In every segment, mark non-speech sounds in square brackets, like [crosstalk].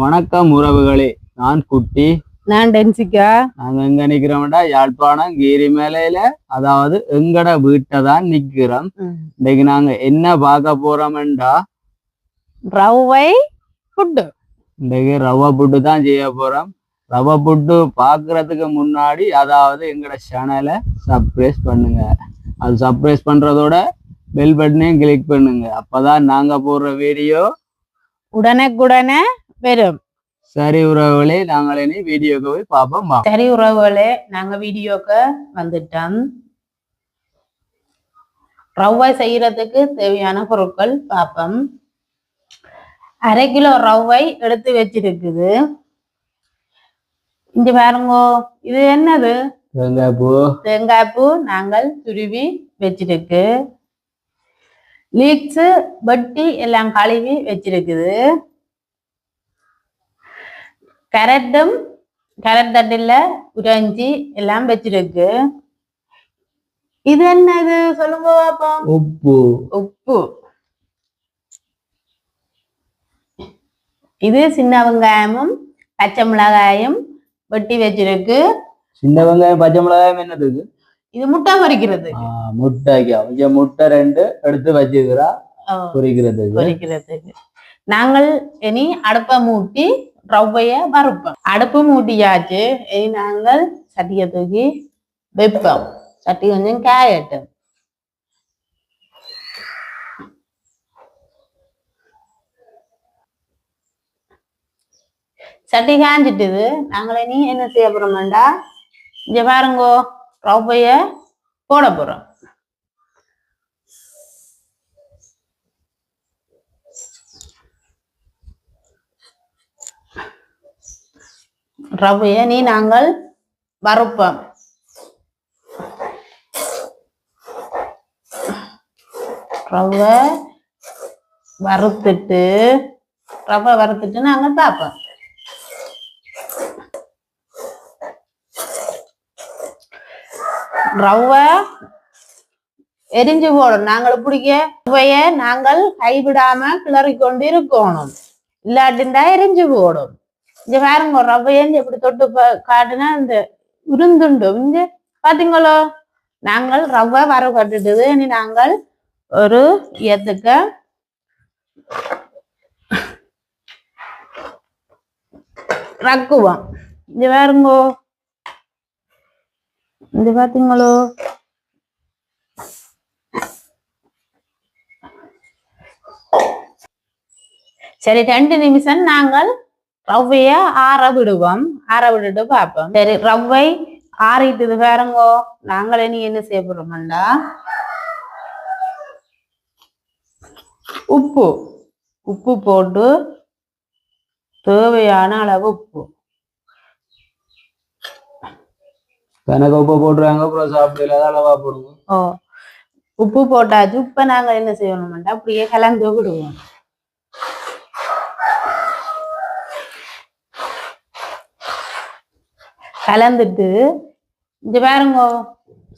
வணக்கம் உறவுகளே. நான் குட்டி. நான் டென்சிக்கா நாங்க எங்க நிக்கிறோம்டா? யாழ்ப்பாணம் கீரி மேலையில. அதாவது எங்கட வீட்டை தான் நிக்கிறோம் இன்னைக்கு நாங்க என்ன பார்க்க போறோம்டா ரவை ஃபுட்டு இன்னைக்கு ரவா புட்டு தான் செய்ய போறோம். ரவா புட்டு பாக்குறதுக்கு முன்னாடி அதாவது எங்கட சேனலை சப்ஸ்கிரைப் பண்ணுங்க. அது சப்ஸ்கிரைப் பண்றதோட பெல் பட்டனையும் கிளிக் பண்ணுங்க. அப்பதான் நாங்க போடுற வீடியோ உடனுக்குடனே வரும். சரி உறவுகளே நாங்கள் இனி வீடியோக்கு போய் பார்ப்போம். சரி உறவுகளே நாங்க வீடியோக்கு வந்துட்டோம். ரவை செய்யறதுக்கு தேவையான பொருட்கள் பார்ப்போம். அரை கிலோ ரவை எடுத்து வச்சிருக்குது. இங்க பாருங்க இது என்னது? தேங்காய் பூ. தேங்காய் பூ நாங்கள் துருவி வச்சிருக்கு. லீக்ஸ் வெட்டி எல்லாம் கழுவி வச்சிருக்குது. கரட்டும் கரட் தட்டில் உறைஞ்சி எல்லாம் வச்சிருக்கு. இது என்னது? சொல்லுங்க பாப்போம். உப்பு. உப்பு. இது சின்ன வெங்காயமும் பச்சை மிளகாயும் வெட்டி வச்சிருக்கு. சின்ன வெங்காயம் பச்சை மிளகாயம் என்னதுக்கு இது? முட்டை பொரிக்கிறது. முட்டைக்கு? கொஞ்சம் முட்டை ரெண்டு எடுத்து வச்சுக்கிறா ஓ. பொரிக்கிறதுக்கு. பொரிக்கிறதுக்கு. நாங்கள் இனி அடுப்பை மூட்டி ரவ்வைய வறுப்போம். அடுப்பு மூட்டியாச்சு இனி நாங்கள் சட்டியை தூக்கி வைப்போம். சட்டி கொஞ்சம் காயட்டும். சட்டி காஞ்சிட்டுது. நாங்கள் இனி என்ன செய்ய போறோம்டா இங்க பாருங்கோ ரவ்வைய போட போறோம். ரவையை நீ நாங்கள் வறுப்போம் ரவை வறுத்துட்டு ரவை வறுத்துட்டு நாங்கள் பார்ப்போம். ரவை எரிஞ்சு போடும். நாங்கள் பிடிக்க ரவைய நாங்கள் கைவிடாம கிளறி கொண்டு இருக்கணும் இல்லாட்டிண்டா எரிஞ்சு போடும். இங்க பாருங்க ரவையஞ்சு எப்படி தொட்டு காட்டுனா இந்த உருந்துண்டு. இங்க பாத்தீங்களோ? நாங்கள் ரவை வர கட்டுட்டது. இனி நாங்கள் ஒரு ஏத்துக்க ரக்குவோம். இங்க பாருங்கோ. இந்த பாத்தீங்களோ? சரி ரெண்டு நிமிஷம் நாங்கள் ரவ்வைய ஆற விடுவோம் ஆற விட்டுட்டு பார்ப்போம். சரி ரவ்வை ஆறிட்டுது பாருங்கோ. நாங்கள் இனி என்ன செய்ய போறோம்டா? உப்பு. உப்பு போட்டு தேவையான அளவு உப்பு. கணக்கு உப்பு போட்டுருவாங்க அப்புறம் சாப்பிடல அளவா போடுங்க ஓ உப்பு போட்டாச்சு. இப்ப நாங்கள் என்ன செய்யணும்டா? அப்படியே கலந்து விடுவோம். கலந்துட்டு இங்க பாருங்க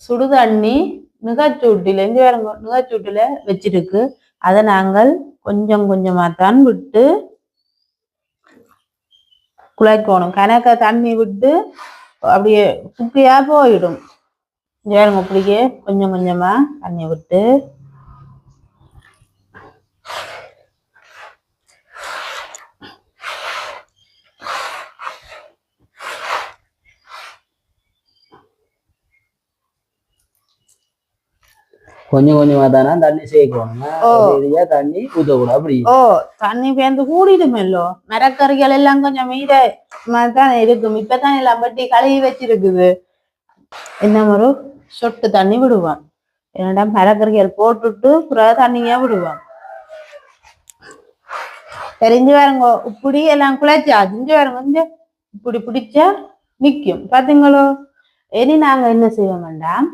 சுடு தண்ணி மிகச்சூட்டில இங்க பாருங்க மிகச்சூட்டுல வச்சிருக்கு. அதை நாங்கள் கொஞ்சம் கொஞ்சமா தான் விட்டு குழைக்கணும் கணக்க தண்ணி விட்டு அப்படியே குப்பியா போயிடும். இங்க பாருங்க அப்படியே கொஞ்சம் கொஞ்சமா தண்ணி விட்டு கொஞ்சம் கொஞ்சமா தானே தண்ணி சேர்க்கணும் தண்ணி ஊத்தக்கூடாது அப்படி. ஓ தண்ணி பேர்ந்து கூடிடுமெல்லோ மரக்கறிகள் எல்லாம் கொஞ்சம் தான் இருக்கும். இப்பதான் எல்லாம் பட்டி கழுவி வச்சிருக்குது. என்ன ஒரு சொட்டு தண்ணி விடுவான். என்னடா மரக்கறிகள் போட்டுட்டு தண்ணியா விடுவான். தெரிஞ்சு பாருங்க இப்படி எல்லாம் குழைச்சா செஞ்சு பாருங்க கொஞ்சம் இப்படி பிடிச்சா நிக்கும். பாத்தீங்களோ? இனி நாங்க என்ன செய்வோம் வேண்டாம்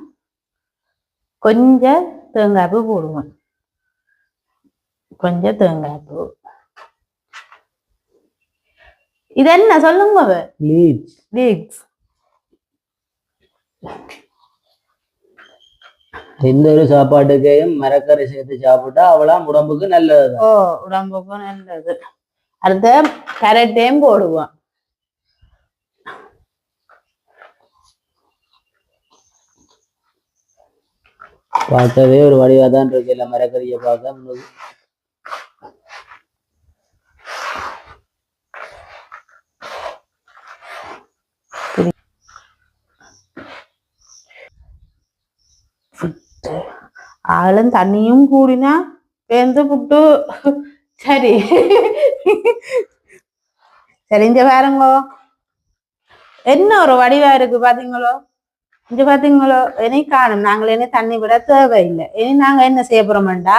கொஞ்சம் தேங்காய் பூ போடுவோம் கொஞ்சம் தேங்காய் பூ இது என்ன சொல்லுங்க ப்ளீச் லீக்ஸ் எந்த ஒரு சாப்பாட்டுக்கையும் மரக்கறி சேர்த்து சாப்பிட்டா அவளாம் உடம்புக்கு நல்லதுதான். ஓ உடம்புக்கும் நல்லது. அடுத்து கரட்டையும் போடுவோம். பார்க்கவே ஒரு வடிவா தான் இருக்கு. இல்லை மரக்கறியை பார்க்க முன்னது ஆளும் தண்ணியும் கூடினா பேந்து புட்டு. சரி. சரி இங்க பாருங்கோ. என்ன ஒரு வடிவா இருக்கு பாத்தீங்களோ? இங்க பாத்தீங்களோ இனி காணும். நாங்கள் இனி தண்ணி விட தேவையில்லை. இனி நாங்க என்ன செய்ய போறோம்டா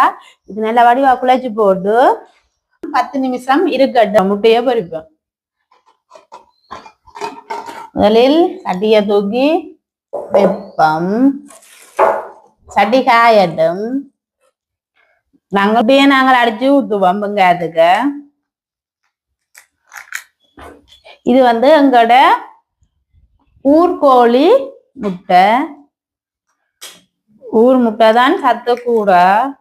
இது நல்லா வடிவா குழைச்சு போட்டு பத்து நிமிஷம் இருக்கட்டும். முட்டையை பொரிப்போம். முதலில் சட்டியை தூக்கி வெப்பம். சட்டி காயட்டும். நாங்க அப்படியே நாங்கள் அடிச்சு ஊத்துவோம். வெங்காயத்துக்கு இது வந்து எங்களோட ஊர்கோழி முட்டை. ஊர் முட்டை தான் சத்து கூட.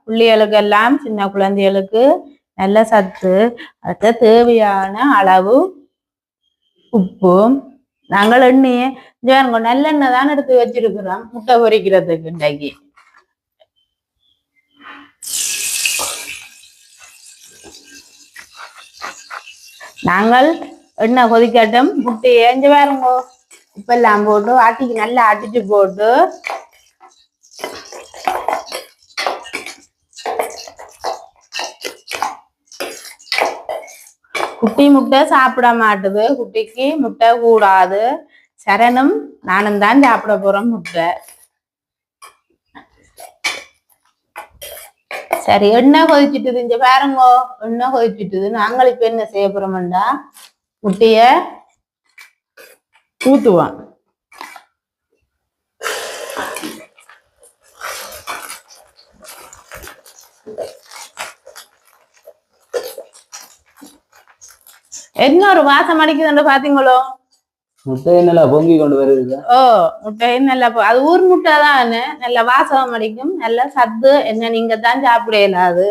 புள்ளிகளுக்கு எல்லாம் சின்ன குழந்தைகளுக்கு நல்ல சத்து. அடுத்த தேவையான அளவு உப்பு. நாங்கள் எண்ணெயை இங்க நல்லெண்ணெய் தான் எடுத்து வச்சிருக்கிறோம் முட்டை பொரிக்கிறதுக்கு இன்றைக்கு. நாங்கள் எண்ணெய் கொதிக்கட்டும் முட்டை ஏஞ்சு பாருங்க. உப்பெல்லாம் போட்டு ஆட்டிக்கு நல்லா ஆட்டிட்டு போட்டு. குட்டி முட்டை சாப்பிட மாட்டுது. குட்டிக்கு முட்டை கூடாது. சரணும் நானும் தான் சாப்பிட போறோம் முட்டை. சரி எண்ணெய் கொதிச்சிட்டுது இங்க பாருங்க. எண்ணெய் கொதிச்சிட்டுது. நாங்கள் இப்ப என்ன செய்ய போறோம்டா? முட்டைய ஊத்துவோம் என்ன ஒரு வாசம் அடிக்குதுன்னு பாத்தீங்களோ? முட்டையை நல்லா பொங்கி கொண்டு வருது ஓ முட்டை நல்லா அது ஊர் முட்டை தான் நல்ல வாசம் அடிக்கும் நல்ல சத்து என்ன நீங்க தான் சாப்பிட இயலாது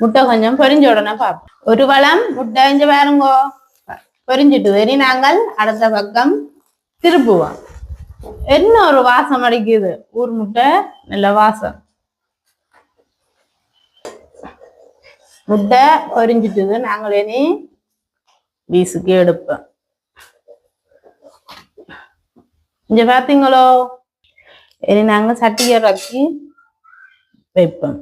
முட்டை கொஞ்சம் பொரிஞ்ச உடனே பார்ப்போம் ஒரு வளம் முட்டை இஞ்சு பாருங்கோ பொரிஞ்சிட்டு இனி நாங்கள் அடுத்த பக்கம் திருப்புவோம் என்ன ஒரு வாசம் அடிக்குது ஊர் முட்டை நல்ல வாசம் முட்டை பொரிஞ்சிட்டுது நாங்கள் இனி வீசுக்கு எடுப்போம் இங்க பாத்தீங்களோ இனி நாங்கள் சட்டியை இறக்கி வைப்போம்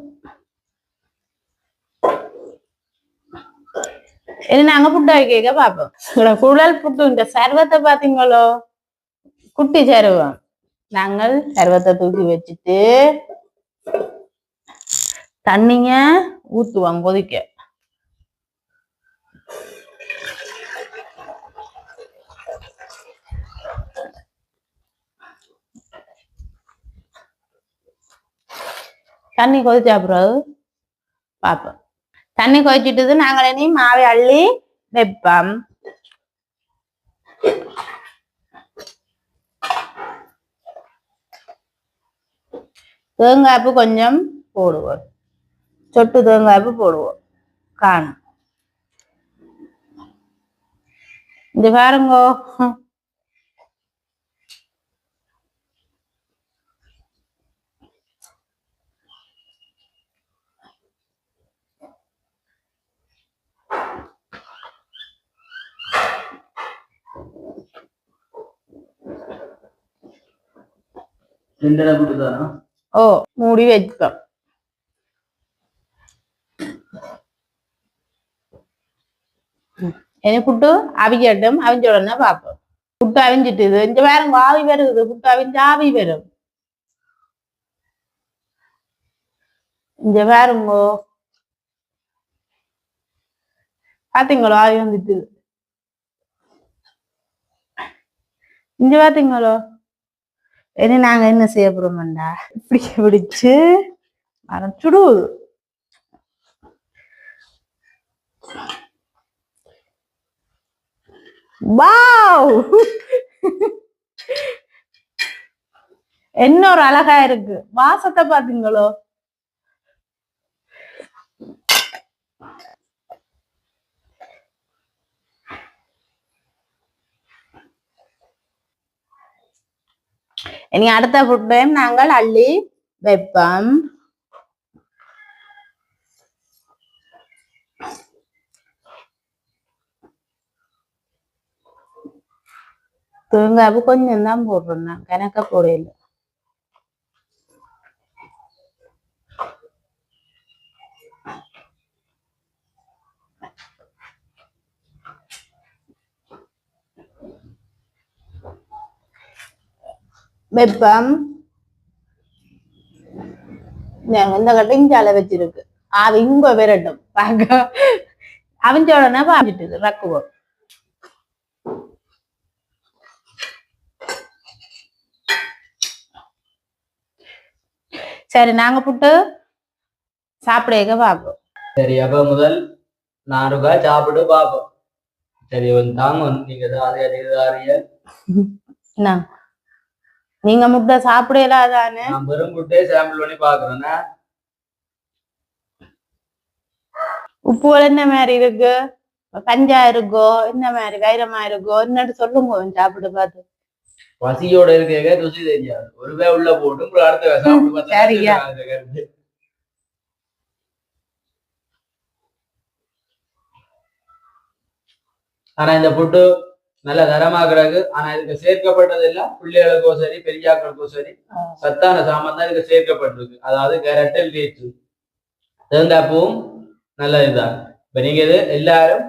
இனி நாங்க புட்டு வைக்க பார்ப்போம் குழல் புட்டு இந்த சர்வத்தை பாத்தீங்களோ குட்டி சருவம் நாங்கள் சர்வத்தை தூக்கி வச்சுட்டு தண்ணிய ஊத்துவோம் கொதிக்க தண்ணி கொதிச்ச அப்புறம் பார்ப்போம் தண்ணி கொதிச்சுட்டு நாங்கள் இனி மாவை அள்ளி வைப்போம். தேங்காய்ப்பு கொஞ்சம் போடுவோம். சொட்டு தேங்காய்ப்பு போடுவோம். காணும். இந்த பாருங்கோ. ரெண்டரை புட்டு தானா? ஓ மூடி வைப்போம் இனி புட்டு அவிக்கட்டும் அவிஞ்ச உடனே பார்ப்போம். புட்டு அவிஞ்சிட்டு இது இந்த பாருங்க ஆவி வருது புட்டு அவிஞ்சு ஆவி வரும். இங்க பாருங்கோ. பாத்தீங்களோ ஆவி வந்துட்டு? இங்க பாத்தீங்களோ? இனி நாங்க என்ன செய்ய போறோம்டா? இப்படி பிடிச்சு மரம் சுடுவது வாவ்! என்ன ஒரு அழகா இருக்கு. வாசத்தை பாத்தீங்களோ இனி அடுத்த ஃபுட் டைம் நாங்கள் அள்ளி வைப்போம். தேங்காய் கொஞ்சம் தான் போடுறோம் நான் கணக்க போடையில வெப்பம். இந்த கட்டையும் சாலை வச்சிருக்கு. அது இங்க விரட்டும். பார்க்க அவிஞ்ச உடனே பாஞ்சிட்டு ரக்குவோம் சரி நாங்க புட்டு சாப்பிடுக பார்ப்போம் சரி அப்ப முதல் இருக்கா சாப்பிட்டு பார்ப்போம் சரி வந்து தாங்க நீங்க தாரிய தாரிய [laughs] நீங்க முட்டை சாப்பிடலாம் தானே நான் வெறும் குட்டே சாம்பிள் பண்ணி பாக்குறேன்னா உப்பு என்ன மாதிரி இருக்கு? கஞ்சா இருக்கோ என்ன மாதிரி வைரமா இருக்கோ என்னட்டு சொல்லுங்க சாப்பிட்டு பார்த்து. பசியோட இருக்க ருசி தெரியாது. ஒரு வே உள்ள போட்டு அடுத்த சரியா. ஆனா இந்த புட்டு நல்ல தரமாக்குறாங்க ஆனா இதுக்கு சேர்க்கப்பட்டது இல்ல பிள்ளைகளுக்கோ சரி பெரியாக்களுக்கோ சரி சத்தான சாமான் தான் இதுக்கு சேர்க்கப்பட்டிருக்கு. அதாவது கேரட்டு பீட்ரு தேங்காய் பூவும் நல்ல இதுதான் இப்ப நீங்க இது எல்லாரும்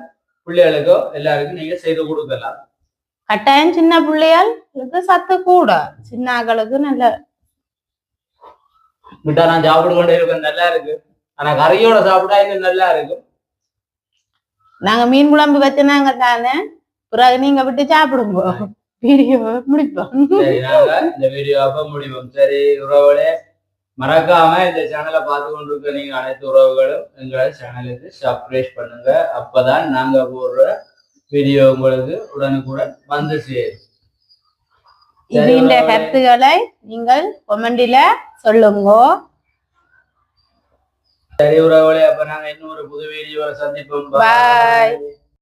பிள்ளைகளுக்கோ எல்லாருக்கும் நீங்க செய்து கொடுக்கலாம். கட்டாயம் சின்ன பிள்ளையாளுக்கு சத்து கூட. சின்ன ஆக்களுக்கு நல்ல. விட்டா நான் சாப்பிட்டு கொண்டே இருப்பேன் நல்லா இருக்கு. ஆனா கறியோட சாப்பிட்டா இன்னும் நல்லா இருக்கும். நாங்க மீன் குழம்பு வச்சுனாங்க தானே பிறகு நீங்க விட்டு சாப்பிடுங்க. வீடியோ முடிப்போம். இந்த வீடியோ அப்ப முடிவோம் சரி உறவுகளே மறக்காம இந்த சேனலை பார்த்து கொண்டிருக்க நீங்க அனைத்து உறவுகளும் எங்களை சேனலுக்கு சப்ஸ்கிரைப் பண்ணுங்க. அப்பதான் நாங்க போடுற வீடியோ உங்களுக்கு உடனுக்குடன் வந்து சேரும். உறவுகளே. கருத்துக்களை நீங்கள் கொமெண்டில சொல்லுங்க. சரி உறவுகளே அப்ப நாங்க இன்னொரு புது வீடியோவை சந்திப்போம். Bye.